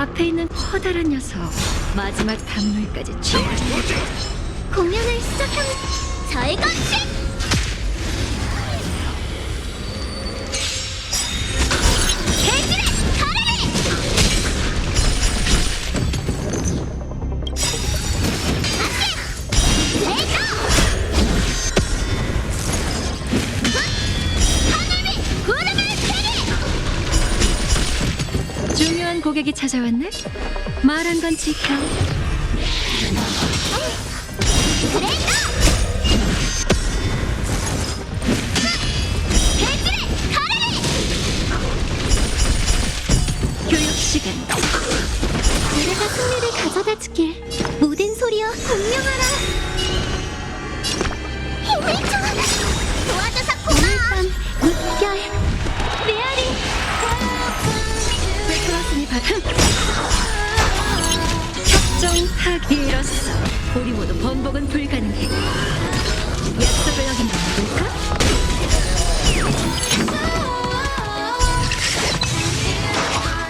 앞에 있는 커다란 녀석 마지막 단물까지 취해 공연을 시작한 저의 것이 고객이 찾아왔네. 말한 건 지켜. 교육 시간. 내가 승리를 가져다 주길 모든 소리여 공명하라. 힘을 줘 받음 협정하기로서 우리 모두 번복은 불가능해 약속을 어긴 건 누굴까?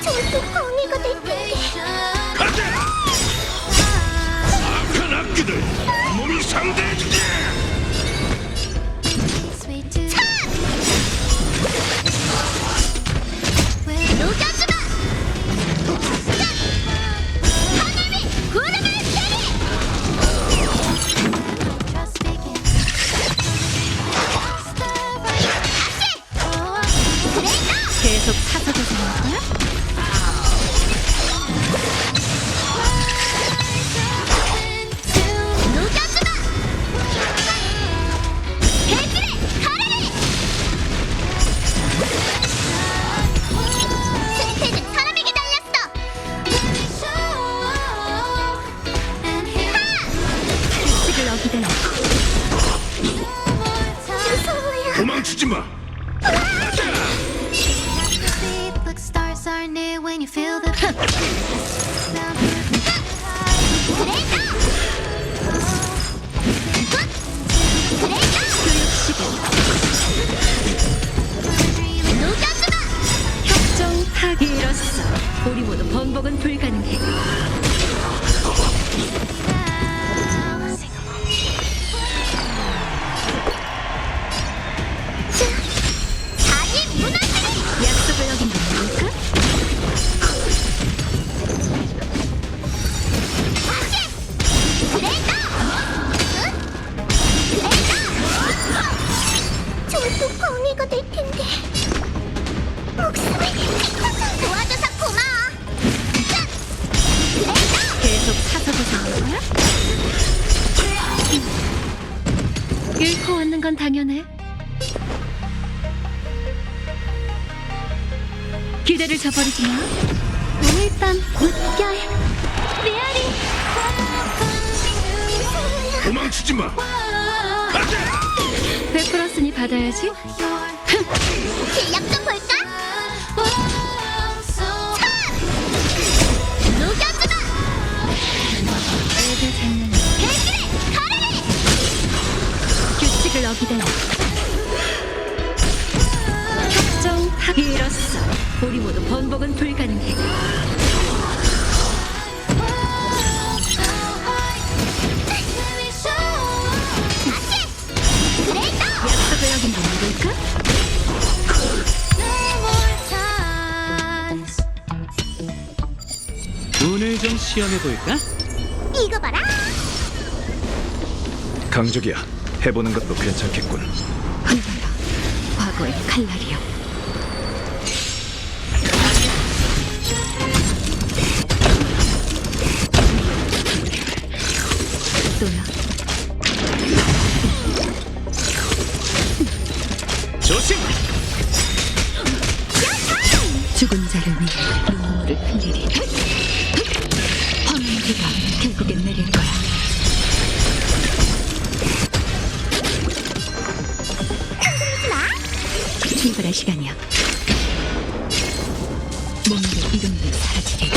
전투 광해가 될 텐데 가자! 악한 악기들 몸이 상대해 주 우리 모두 번복은 불가 건 당연해. 기대를 저버리지 마. 오늘 밤 물결 메아리 도망치지 마! 가자! 베풀었으니 받아야지. 기다니. 협정하기로서 우리 모두 번복은 불가능해. 다시 그레이터 약속을 어긴 건 누굴까? 운을 좀 시험해 볼까? 이거 봐라 강적이야 해보는 것도 괜찮겠군 흘러라. 과거의 칼날이여. 또야. 조심! 죽은 자를 위해 눈물을 흘리리. 출발할 시간이야. 몸도 이름도 사라지리.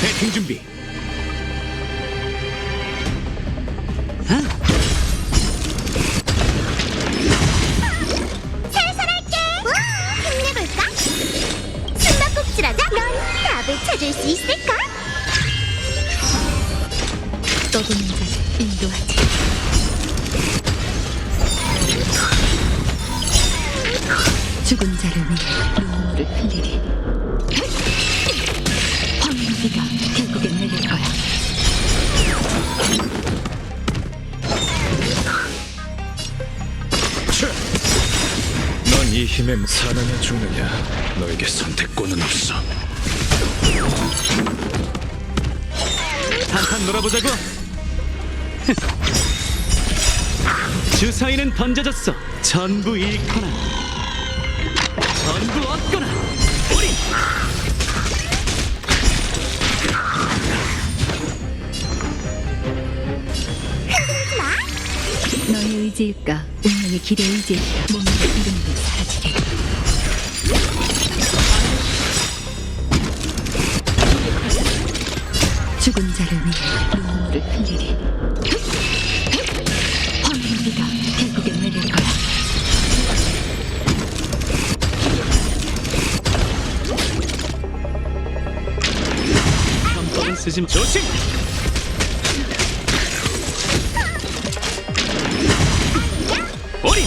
배팅 준비 죽은 자를 위해 눈물을 흘리리. 황무비가 결국엔 내릴 거야. 넌 이 힘에 사느냐 죽느냐 너에게 선택권은 없어 한판 놀아보자고. 주사위는 던져졌어. 전부 잃거나 전부 얻거나. 우리 너의 의지일까? 운명의 길의 의지일까? 몸과 이름도 사라지리. 죽은 자를 위해 눈물을 흘리리. 마. 조심. 우리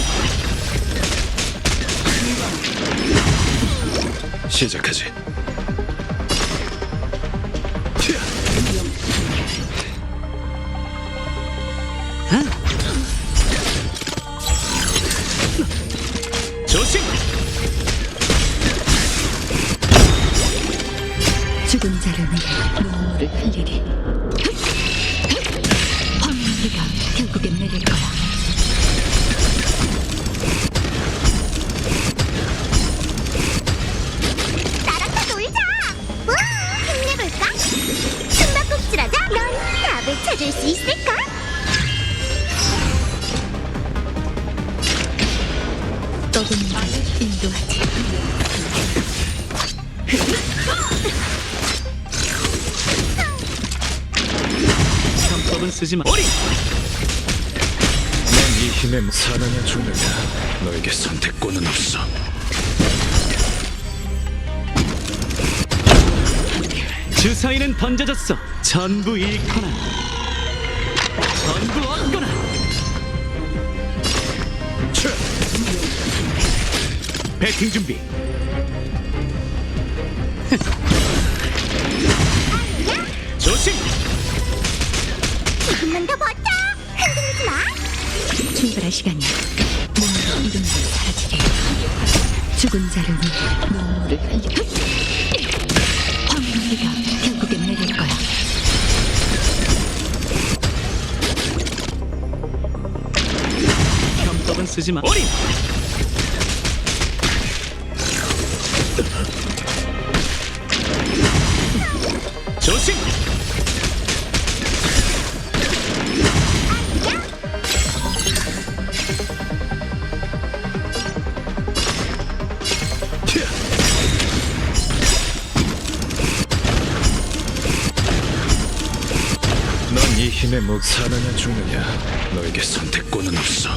시작하지 조 죽은 자를 위해 눈물을 흘리리. 황무비가 결국엔 내릴 거야. 나랑 다 놀자. 우 힘내볼까? 숨바꼭질하자. 넌 답을 찾을 수 있을까? 떠도는 편법은 쓰지 마. 우리 넌이 힘에 사느냐 죽느냐 너에게 선택권은 없어 주사위는 던져졌어. 전부 잃거나 전부 얻거나. 차! 배팅 준비. 출발할 시간이야. 몸과 이름도 사라지리. 죽은 자를 위해 눈물을 흘리리. 황무비가 결국엔 내릴 거야. 편법은 쓰지 마. 우리 조심. 이 힘에 못 사느냐 죽느냐? 너에게 선택권은 없어